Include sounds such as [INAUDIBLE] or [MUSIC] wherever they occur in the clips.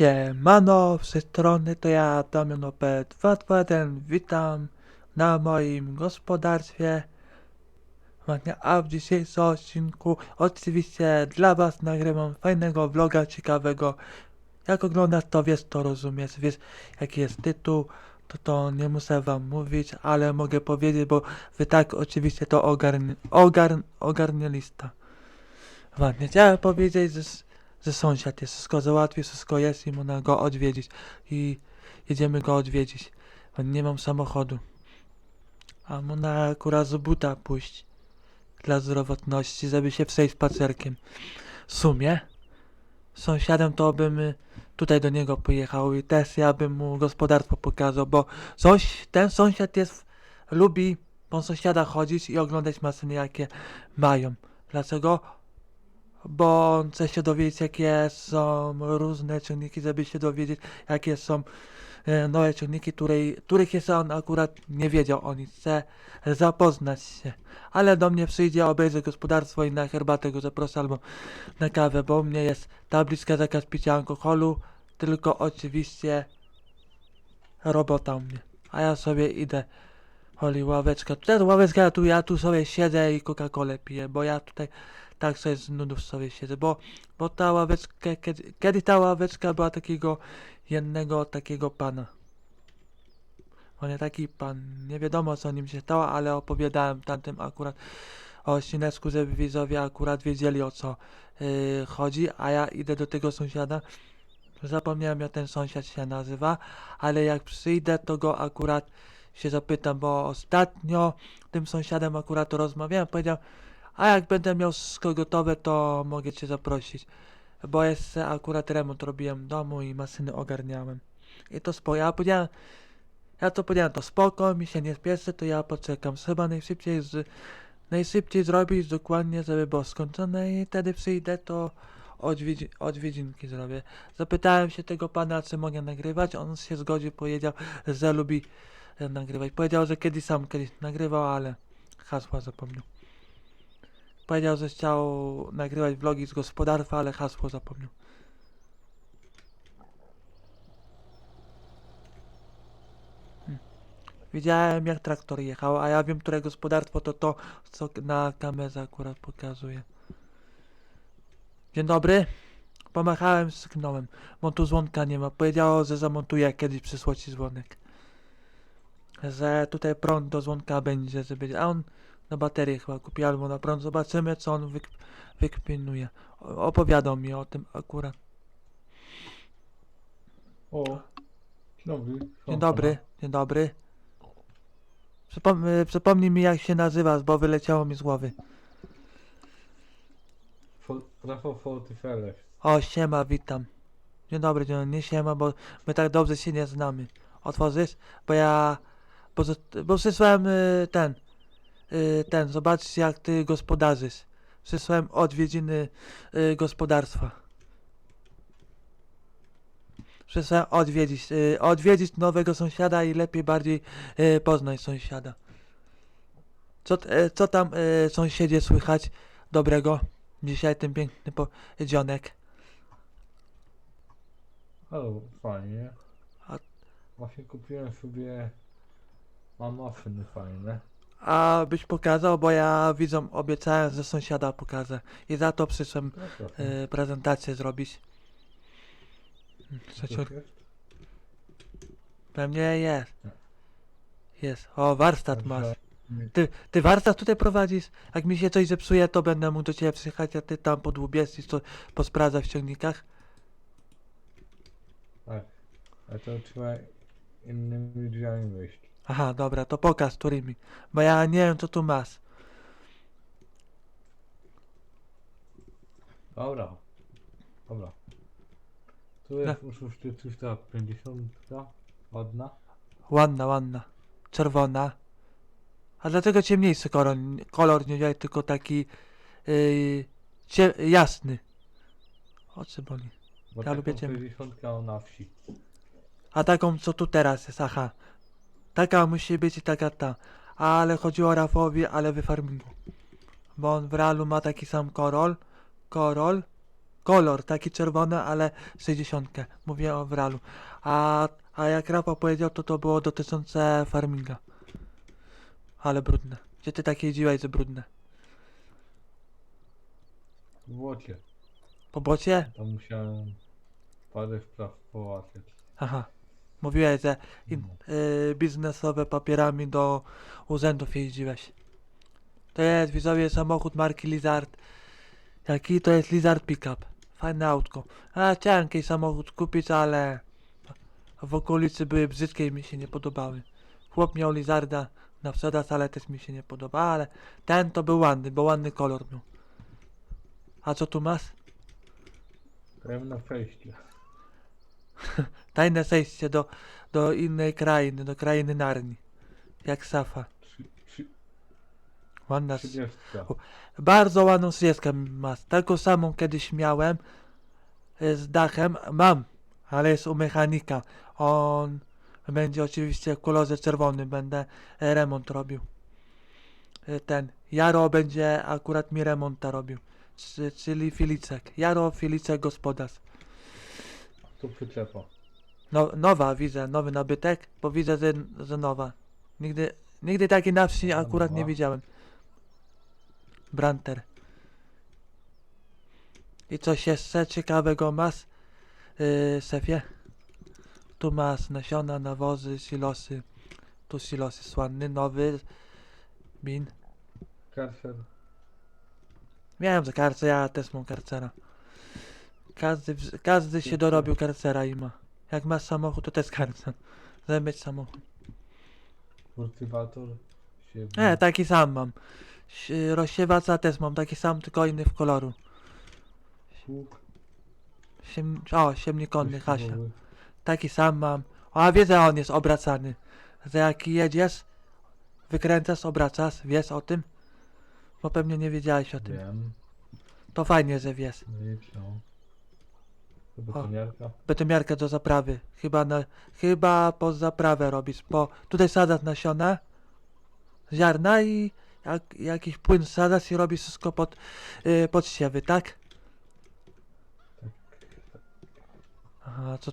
Siemano, z tej strony to ja, Damian OP221, witam na moim gospodarstwie. A w dzisiejszym odcinku oczywiście dla was nagrywam fajnego vloga, ciekawego. Jak oglądasz to wiesz, to rozumiesz, wiesz jaki jest tytuł, to to nie muszę wam mówić, ale mogę powiedzieć, bo wy tak oczywiście to ogarn ogarn ogarnialiście. Właśnie, chciałem powiedzieć, że że sąsiad jest, wszystko załatwił, wszystko jest i można go odwiedzić. I jedziemy go odwiedzić. Nie mam samochodu. A można akurat z buta pójść. Dla zdrowotności, żeby się przejść spacerkiem. W sumie, sąsiadem to bym y, tutaj do niego pojechał i też ja bym mu gospodarstwo pokazał, bo coś, ten sąsiad jest, lubi po sąsiada chodzić i oglądać maszyny jakie mają. Dlaczego? Bo on chce się dowiedzieć, jakie są różne ciągniki, żeby się dowiedzieć, jakie są e, nowe ciągniki, której, których jeszcze on akurat nie wiedział o nich. Chce zapoznać się. Ale do mnie przyjdzie, obejrzy gospodarstwo i na herbatę go zaproszę albo na kawę, bo u mnie jest tabliczka zakaz picia alkoholu, tylko oczywiście robota u mnie. A ja sobie idę Oli ławeczka. Tutaj ławeczka, ja tu, ja tu sobie siedzę i Coca-Colę piję, bo ja tutaj tak sobie z nudów sobie siedzę, bo, bo ta ławeczka, kiedy, kiedy ta ławeczka była takiego jednego takiego pana. On taki pan, nie wiadomo co nim się stało, ale opowiadałem tamtym akurat o odcineczku, żeby widzowie akurat wiedzieli o co yy, chodzi, a ja idę do tego sąsiada. Zapomniałem jak ten sąsiad się nazywa, ale jak przyjdę to go akurat się zapytam, bo ostatnio tym sąsiadem akurat rozmawiałem, powiedział, a jak będę miał wszystko gotowe, to mogę cię zaprosić. Bo jeszcze akurat remont robiłem w domu i maszyny ogarniałem. I to spoko. Ja powiedziałem, ja to powiedziałem, to spoko, mi się nie spieszy, to ja poczekam. Trzeba najszybciej z, najszybciej zrobić dokładnie, żeby było skończone i wtedy przyjdę, to odwiedzi, odwiedzinki zrobię. Zapytałem się tego pana, czy mogę nagrywać, on się zgodził, powiedział, że lubi e, nagrywać. Powiedział, że kiedyś sam kiedyś nagrywał, ale hasła zapomniał. Powiedział, że chciał nagrywać vlogi z gospodarstwa, ale hasło zapomniał. Hmm. Widziałem jak traktor jechał, a ja wiem, które gospodarstwo to to, co na kamerze akurat pokazuje. Dzień dobry. Pomachałem, sygnąłem. Bo tu dzwonka nie ma. Powiedziało, że zamontuje, kiedyś przysło ci dzwonek. Że tutaj prąd do dzwonka będzie, żeby... A on na baterię chyba kupi albo na prąd. Zobaczymy, co on wyk wykpinuje. O- Opowiadał mi o tym akurat. O, dzień dobry. Dzień dobry, dzień dobry. Przypom przypomnij mi, jak się nazywasz, bo wyleciało mi z głowy. Rafał Fortyfeles. O, siema, witam. Dzień dobry, dzień dobry. Nie siema, bo my tak dobrze się nie znamy. Otworzysz? Bo ja... Bo, bo przysłałem y, ten... Y, ten, zobacz jak ty gospodarzysz. Przysłałem odwiedziny y, gospodarstwa. Przysłałem odwiedzić, y, odwiedzić nowego sąsiada i lepiej bardziej poznać sąsiada. Co, co tam sąsiedzie słychać dobrego? Dzisiaj ten piękny podzionek. Halo, fajnie. Właśnie kupiłem sobie... Mam maszyny fajne. A byś pokazał, bo ja widzom obiecałem, że sąsiada pokażę. I za to przyszłem y, prezentację zrobić. Co jest? pewnie jest. Jest. O, warsztat masz. Ty, ty warsztat tutaj prowadzisz? Jak mi się coś zepsuje, to będę mógł do ciebie przyjechać, a ty tam podłubiesz i to posprawdza w ciągnikach. Tak. Ale to trzeba innymi drzwiami wyjść. Aha, dobra, to pokaż którymi. Bo ja nie wiem, co tu masz. Dobra. Dobra. Tu jest oczywiście 350. Ładna. Ładna, ładna. Czerwona. A dlaczego ciemniejszy kolor, kolor nie wziąłeś, tylko taki yy, cie, jasny? Oczy boli. Bo Ja taką lubię ciemno. 60 mam na wsi. A taką, co tu teraz jest, aha. Taka musi być i taka ta. Ale chodziło o Rafowi, ale w farmingu. Bo on w realu ma taki sam korol. Korol. kolor, taki czerwony, ale 60. Mówię o w realu. A, a jak Rafał powiedział, to to było dotyczące farminga. Ale brudne. Gdzie ty takie jeździłeś, że brudne? W błocie. Po bocie? Tam musiałem parę spraw połatwiać. Aha. Mówiłeś, że in, No. y, biznesowe papierami do urzędów jeździłeś. To jest widzowie samochód marki Lizard. Jaki to jest Lizard Pickup. Fajne autko. A chciałem jakiś samochód kupić, ale w okolicy były brzydkie i mi się nie podobały. Chłop miał Lizarda na sprzedaż, ale też mi się nie podoba, ale ten to był ładny, bo ładny kolor miał. A co tu masz? Byłem na fejście. [LAUGHS] Tajne zejście do, do innej krainy, do krainy Narni. Jak Safa. Trzy, trzy, Ładna, s- trzydziestka. O. bardzo ładną ścieżkę masz. Taką samą kiedyś miałem e, z dachem. Mam, ale jest u mechanika. On będzie oczywiście w kolorze czerwonym. Będę e, remont robił. E, Ten Jaro będzie akurat mi remonta robił. Czyli Filicek. Jaro, Filicek, gospodarz. Tu przyczepa. No, nowa widzę, nowy nabytek, bo widzę, że, że nowa. Nigdy, nigdy takiej na wsi akurat nie nowa. widziałem. Branter. I coś jeszcze ciekawego masz, yy, szefie? Tu masz nasiona, nawozy, silosy. Tu silosy słanny, nowy. Bin. Karser. Miałem za karcę, ja też mam karcera. Każdy, wz- każdy się dorobił karcera i ma. Jak masz samochód, to też karcer. Żeby mieć samochód. Kultywator. Się E, taki sam mam. Rozsiewacza też mam, taki sam, tylko inny w koloru. Pług. Siem, o, siemnik konny, Hasia. wyścigowy. Taki sam mam. A wiesz, że on jest obracany. Że jak jedziesz, wykręcasz, obracasz, wiesz o tym? Bo pewnie nie wiedziałeś o tym. Wiem. To fajnie, że wiesz. Nic, Betomiarkę do zaprawy. Chyba na, chyba pod zaprawę robisz, bo tutaj sadzasz nasiona, ziarna i jak, jakiś płyn sadzasz i robisz wszystko pod, yy, pod siewy, tak? Aha, a co,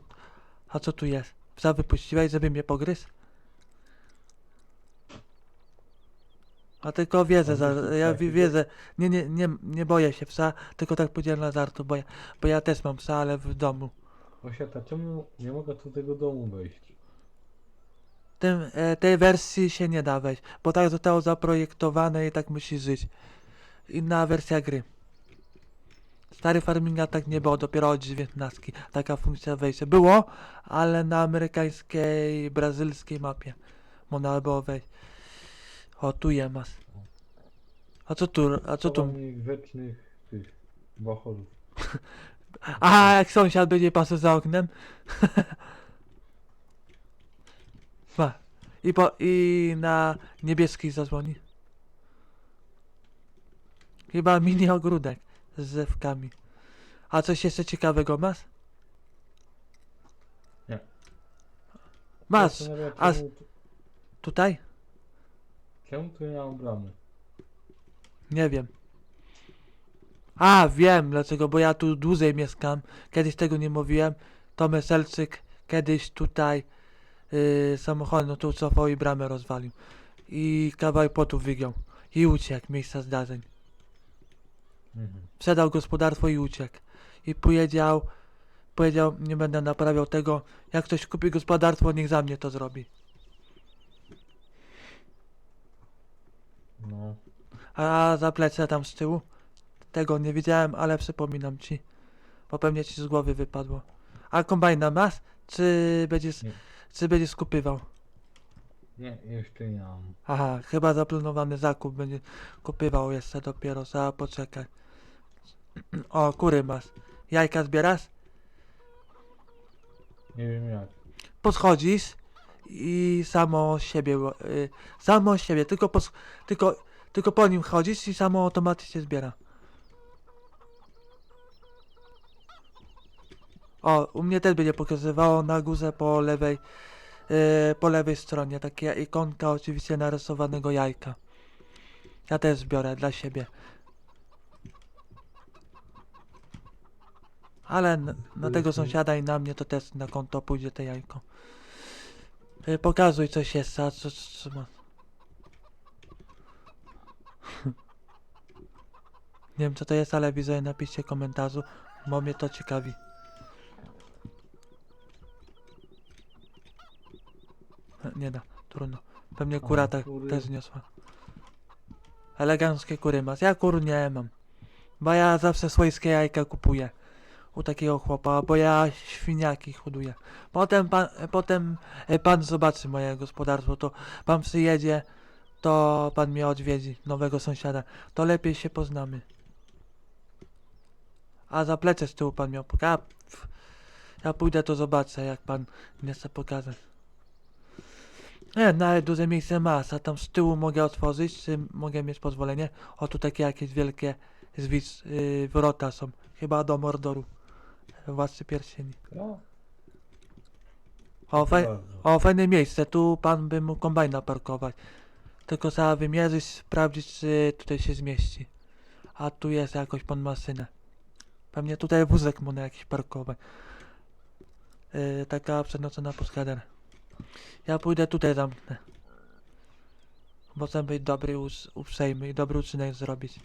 a co tu jest? Psa wypuściłeś, żeby mnie pogryzł? A tylko wiedzę, za, ja taki, wi- wiedzę, nie, nie, nie, nie boję się psa, tylko tak powiedziałem na żartu, bo ja, bo ja też mam psa, ale w domu. Osiata, czemu nie mogę do tego domu wejść? Tym, e, tej wersji się nie da wejść, bo tak zostało zaprojektowane i tak musi żyć. Inna wersja gry. Stary farminga tak nie było, dopiero od 19 taka funkcja wejścia. Było, ale na amerykańskiej, brazylskiej mapie można było wejść. O, tu je masz. A co tu, a co tu? mi grzecznych tych bachorów. [LAUGHS] Aha, jak sąsiad będzie pasował za oknem. [LAUGHS] Ma. I, po, I na niebieski zadzwoni. Chyba mini ogródek z zewkami. A coś jeszcze ciekawego masz? Nie. Masz. Zastanawiam, a- Czemu, tu- Tutaj? Czemu tu nie mam bramy? Nie wiem. A, wiem dlaczego, bo ja tu dłużej mieszkam. Kiedyś tego nie mówiłem. Tomek Selczyk kiedyś tutaj yy, samochodem no tu cofał i bramę rozwalił. I kawałek płotu wygiął. I uciekł, miejsca zdarzeń. Mhm. Sprzedał gospodarstwo i uciekł. I powiedział, powiedział, nie będę naprawiał tego. Jak ktoś kupi gospodarstwo, niech za mnie to zrobi. No. A za plecy tam z tyłu? Tego nie widziałem, ale przypominam ci. Bo pewnie ci z głowy wypadło. A kombajna masz? Czy będziesz, Nie. czy będziesz kupywał? Nie, jeszcze nie mam. Aha, chyba zaplanowany zakup będzie kupywał jeszcze dopiero, za poczekaj. O, kury masz. Jajka zbierasz? Nie wiem jak. Podchodzisz i samo siebie, y, samo siebie, tylko, pos, tylko, tylko po nim chodzisz i samo automatycznie zbiera. O, u mnie też będzie pokazywało na górze po lewej, y, po lewej stronie, takie ikonka oczywiście narysowanego jajka. Ja też zbiorę dla siebie. Ale na, na tego sąsiada i na mnie to też na konto pójdzie te jajko. Y, Pokazuj coś jest, a co, co, co ma. [LAUGHS] Nie wiem co to jest, ale widzę, napiszcie komentarzu, bo mnie to ciekawi. E, Nie da, trudno. Pewnie kura tak kury. też zniosła. Eleganckie kury masz. Ja kur nie mam. Bo ja zawsze swojskie jajka kupuję. U takiego chłopa, bo ja świniaki hoduję. Potem pan, potem e, pan zobaczy moje gospodarstwo, to pan przyjedzie, to pan mnie odwiedzi, nowego sąsiada. To lepiej się poznamy. A za plece z tyłu pan miał pokazać. Ja pójdę to zobaczę, jak pan mnie chce pokazać. Nie, nawet duże miejsce masz, a tam z tyłu mogę otworzyć, czy mogę mieć pozwolenie? O, tu takie jakieś wielkie zwis, yy, wrota są. Chyba do Mordoru. Władcy pierścieni. No, O, faj, bardzo. o, fajne miejsce, tu pan by mógł kombajna parkować. Tylko trzeba wymierzyć, sprawdzić, czy tutaj się zmieści. A tu jest jakoś pan maszynę. Pewnie tutaj wózek można jakiś parkować. Yy, taka przenoszona pod header. Ja pójdę tutaj zamknę. Bo chcę być dobry, us- uprzejmy i dobry uczynek zrobić.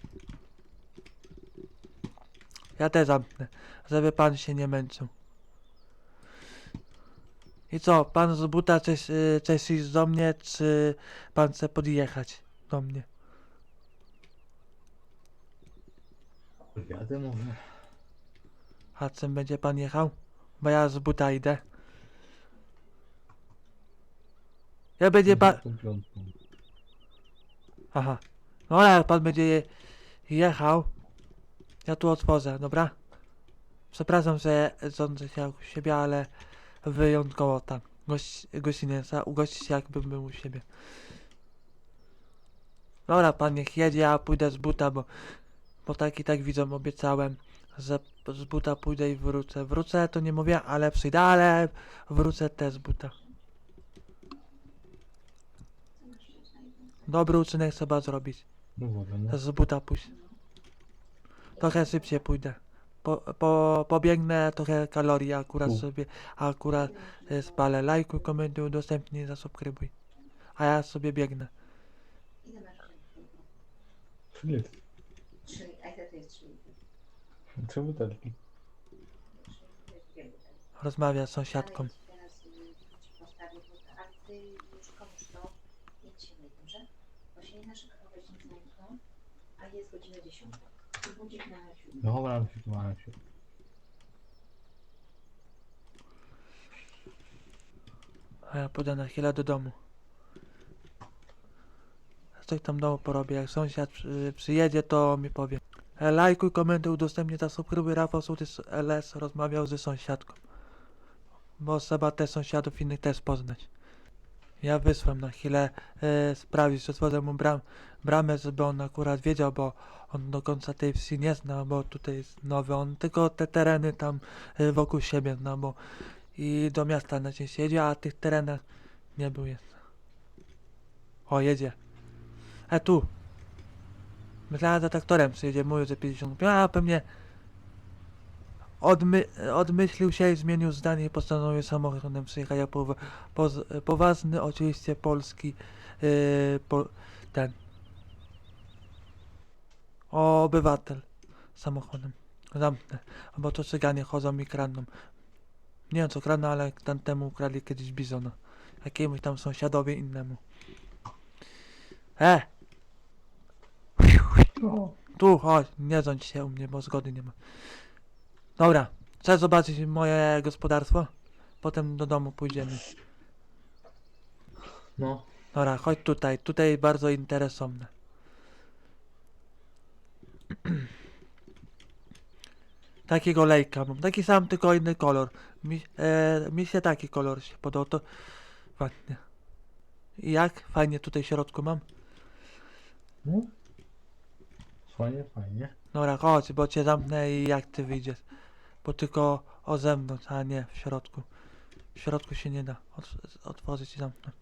Ja też zamknę, żeby pan się nie męczył. I co, pan z buta coś, y, coś iść do mnie, czy pan chce podjechać do mnie? Jadę może. A czym będzie pan jechał? Bo ja z buta idę. Ja będzie pan... Aha. No ale pan będzie je, jechał, ja tu otworzę, dobra? Przepraszam, że sądzę się jak u siebie, ale wyjątkowo tak. Gość, gościnnica, ugościć się jakbym był u siebie. Dobra, pan niech jedzie, ja pójdę z buta, bo, bo tak i tak widzą, obiecałem, że z buta pójdę i wrócę. Wrócę, to nie mówię, ale przyjdę, ale wrócę też z buta. Dobry uczynek trzeba zrobić. No no. Z buta pójść trochę szybciej pójdę. Po, po, pobiegnę trochę kalorii akurat U. sobie, akurat e, spalę. Lajkuj, komentuj, udostępnij, zasubskrybuj. A ja sobie biegnę. Ile masz? Nie, Trzy. A to jest butelki. Rozmawia z sąsiadką. Teraz, y, już nie znajdą, a jest godzina 10. Dobra, się, mam się. A ja pójdę na chwilę do domu. Coś tam domu porobię. Jak sąsiad przy, przyjedzie, to mi powie. E, Lajkuj, komentuj, udostępnij, zasubskrybuj. Rafał Sołtys LS rozmawiał ze sąsiadką. Bo trzeba te sąsiadów innych też poznać. Ja wysłam na chwilę e, sprawdzić, że mu bram, bramę, żeby on akurat wiedział, bo on do końca tej wsi nie zna, bo tutaj jest nowy. On tylko te tereny tam e, wokół siebie zna, bo i do miasta na dzień jedzie, a tych terenach nie był jest. O, jedzie. E, tu. Myślałem, że traktorem przyjedzie, mówił, że 50. A pewnie odmy odmyślił się i zmienił zdanie i postanowił samochodem przyjechać. Powa poz poważny, oczywiście polski yy, po ten obywatel samochodem. Zamknę, bo to cyganie chodzą i kradną. Nie wiem co kradną, ale temu ukradli kiedyś bizona. Jakiemuś tam sąsiadowi innemu. E! Tu, chodź, nie ządź się u mnie, bo zgody nie ma. Dobra, chcesz zobaczyć moje gospodarstwo? Potem do domu pójdziemy. No. Dobra, chodź tutaj, tutaj bardzo interesowne. [CLEARS THROAT] Takiego lejka mam, taki sam, tylko inny kolor. Mi, e, mi się taki kolor się podobał, to ładnie. I jak? Fajnie tutaj w środku mam. No. Fajnie, fajnie. Dobra, chodź, bo cię zamknę i jak ty wyjdziesz. Bo tylko o zewnątrz, a nie w środku. W środku się nie da ot otworzyć i zamknąć.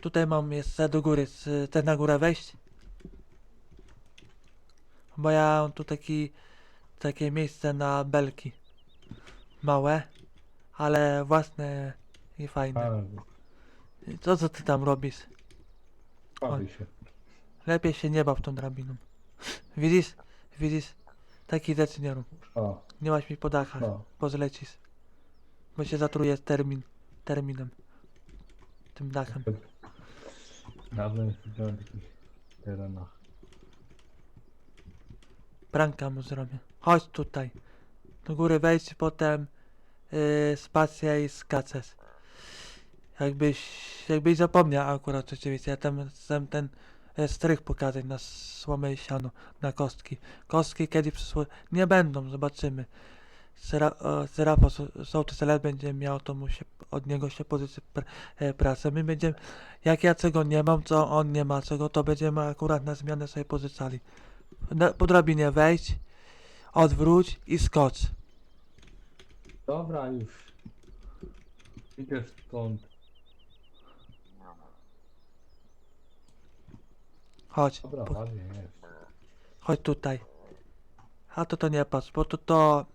Tutaj mam jeszcze do góry. Chcesz na górę wejść? Bo ja mam tu taki takie miejsce na belki. Małe, ale własne i fajne. Co, co ty tam robisz? bawi się. Lepiej się nie baw tą drabiną. Widzisz? Widzisz? Takich rzeczy nie rób. O, Nie masz mi po dachach, bo zlecisz. Bo się zatruje termin, terminem. Tym dachem. Dawno nie siedziałem w takich terenach. Pranka mu zrobię. Chodź tutaj. Do góry wejdź, potem yy, spacja i skaces. Jakbyś, jakbyś zapomniał akurat rzeczywiście. Ja tam chcę ten strych pokazać na słomę i siano, na kostki. Kostki kiedy przysło... Nie będą, zobaczymy. Sera, o, Serafo sołtys Elet będzie miał, to mu się, od niego się pozycję pr, e, prasę. My będziemy, jak ja czego nie mam, co on nie ma czego, to będziemy akurat na zmianę sobie pozycali. Na, po drabinie wejść, odwróć i skocz. Dobra, już. Idę stąd. Chodź, Dobra, po, ładnie jest. chodź tutaj. A to to nie patrz, bo to to...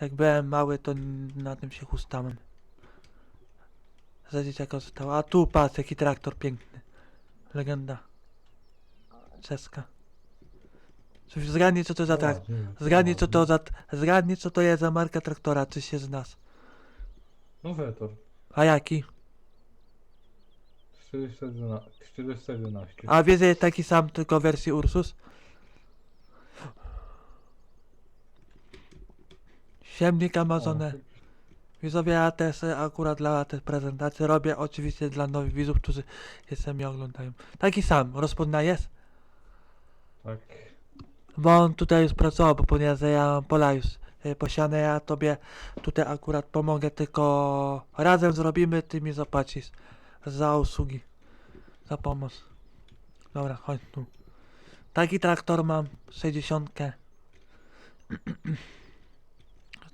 Jak byłem mały, to na tym się chustałem. Za dzieciaka zostało. A tu patrz, jaki traktor piękny. Legenda. Czeska. Coś Zgadnij co to za traktor. Ładnie, Zgadnij co to ładnie. za... Zgadnij co to jest za marka traktora, czy się znasz. No Wetor. A jaki? 411. 411. A wiesz, że jest taki sam, tylko w wersji Ursus? Siemnik Amazony. Widzowie, ja też akurat dla tej prezentacji robię oczywiście dla nowych widzów, którzy jeszcze mnie oglądają. Taki sam, rozpoznajesz? Tak. Bo on tutaj już pracował, bo ponieważ ja mam pola już e, posiane, ja tobie tutaj akurat pomogę, tylko razem zrobimy, ty mi zapłacisz za usługi, za pomoc. Dobra, chodź tu. Taki traktor mam, 60. [CLEARS THROAT]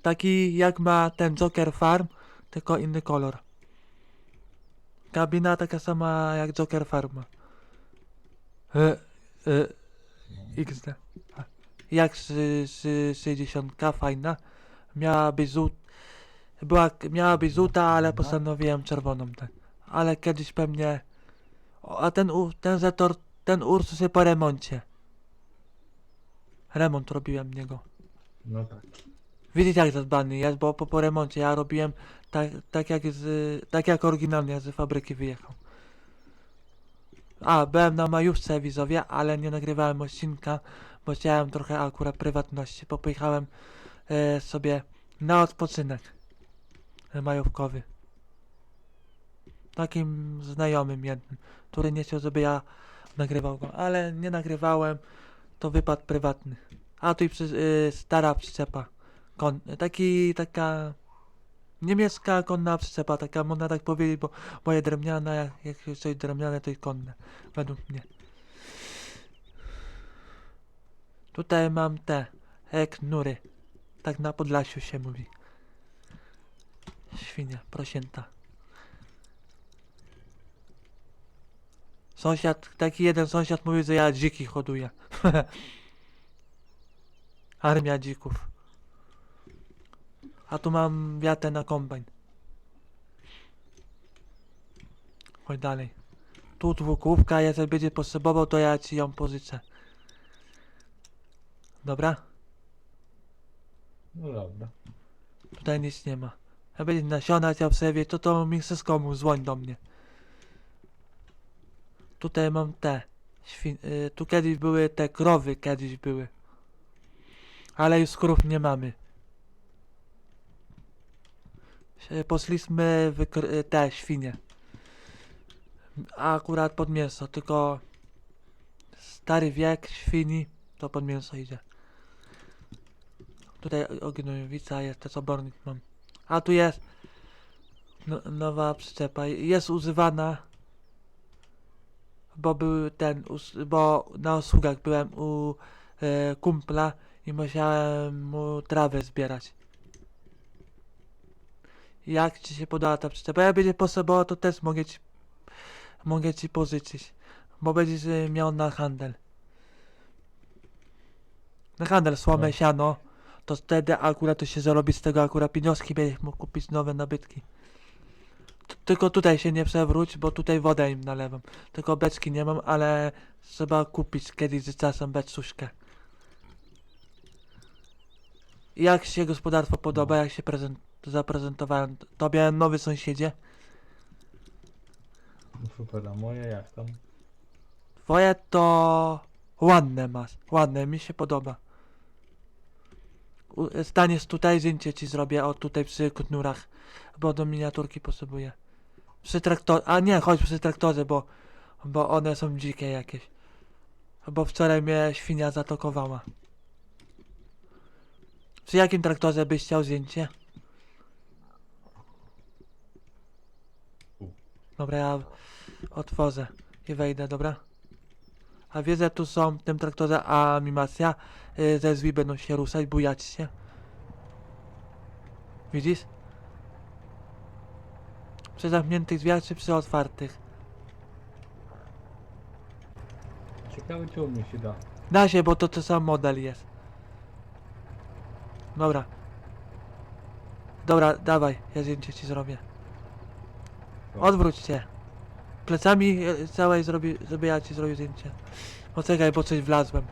Taki jak ma ten Joker Farm, tylko inny kolor. Kabina taka sama jak Joker Farm. E, e, XD. Jak z, z 60 fajna. Miała być żółta. Była, miała być żółta, ale postanowiłem czerwoną tę. Ale kiedyś pewnie. O, a ten, u- ten Zetor, ten Ursus jest po remoncie. Remont robiłem niego. No tak. Widzicie jak zadbany jest, bo po, po remoncie ja robiłem tak, tak jak z, tak jak oryginalnie z fabryki wyjechał. A, byłem na majówce widzowie, ale nie nagrywałem odcinka, bo chciałem trochę akurat prywatności. Popojechałem e, sobie na odpoczynek e, majówkowy. Takim znajomym jednym, który nie chciał, żeby ja nagrywał go, ale nie nagrywałem, to wypad prywatny. A tu i przy, y, stara przyczepa. Kon, taki, taka niemiecka konna przyczepa, taka można tak powiedzieć, bo moje drewniane, jak, coś drewniane, to i konne, według mnie. Tutaj mam te e, knury. Tak na Podlasiu się mówi. Świnia, prosięta. Sąsiad, taki jeden sąsiad mówi, że ja dziki hoduję. [LAUGHS] Armia dzików. A tu mam wiatę na kombajn. Chodź dalej. Tu dwukówka, jak będzie potrzebował, to ja ci ją pożyczę. Dobra? No dobra. Tutaj nic nie ma. Jak będzie nasiona, ja sobie, to to mi z komu dzwoń do mnie. Tutaj mam te. Świn y, tu kiedyś były te krowy, kiedyś były. Ale już krów nie mamy. Poszliśmy wykr- y, te świnie. A akurat pod mięso, tylko stary wiek świni to pod mięso idzie. Tutaj ognojowica jest, też obornik mam. A tu jest no, nowa przyczepa. Jest używana, bo był ten, bo na usługach byłem u e, kumpla i musiałem mu trawę zbierać. Jak ci się podoba ta przyczepa? Jak będzie potrzebował, to też mogę ci, mogę ci pożyczyć, bo będziesz e, miał na handel. Na handel słomę, No. siano. To wtedy akurat to się zarobi z tego akurat pieniążki, będziesz mógł kupić nowe nabytki. Tylko tutaj się nie przewróć, bo tutaj wodę im nalewam. Tylko beczki nie mam, ale trzeba kupić kiedyś z czasem beczuszkę. Jak się gospodarstwo podoba, jak się prezent zaprezentowałem? Tobie nowy sąsiedzie? No super, a moje jak tam? Twoje to ładne masz, ładne, mi się podoba. U- Staniesz tutaj, zdjęcie ci zrobię, o tutaj przy kutnurach, bo do miniaturki potrzebuję. Przy traktorze, a nie, chodź przy traktorze, bo, bo one są dzikie jakieś. Bo wczoraj mnie świnia zatokowała. Przy jakim traktorze byś chciał zdjęcie? Dobra, ja otworzę i wejdę, dobra? A wiedzę, tu są w tym traktorze animacja. y, Te drzwi będą się ruszać, bujać się. Widzisz? Przy zamkniętych drzwiach czy przy otwartych? Ciekawe czy u mnie się da. Da się, bo to ten sam model jest. Dobra. Dobra, dawaj, ja zdjęcie ci zrobię. Odwróć się. Plecami e, całej zrobi, żeby ja ci zrobił zdjęcie. Poczekaj, bo coś wlazłem.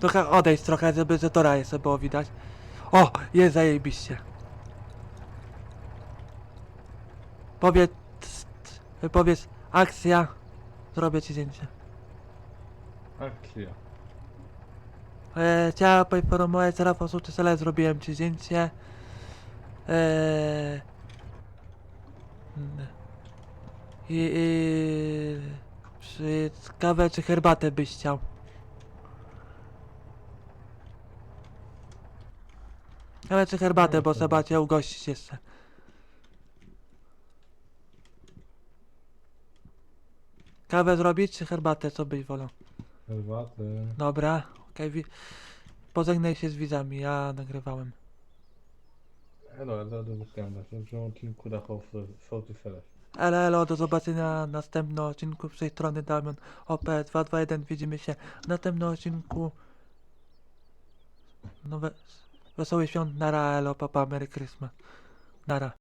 Trochę odejść trochę, żeby zetora jeszcze było widać. O, jest zajebiście. Powiedz, powiedz, akcja. Zrobię ci zdjęcie. Akcja. E, ciao, poinformować Rafał Suczysele, zrobiłem ci zdjęcie. E, I, i kawę czy herbatę byś chciał? Kawę czy herbatę, bo trzeba cię ugościć jeszcze. Kawę zrobić czy herbatę, co byś wolał? Herbaty. Dobra, okej, wi- pożegnaj się z widzami, ja nagrywałem. Elo, elo, do wygląda. W tym odcinku felesz. Elo, elo, do zobaczenia w następnym odcinku z tej strony Damian OP221. Widzimy się w następnym odcinku. Nowe, Los wish yung Nara Alopa pa Merry Christmas. Nara.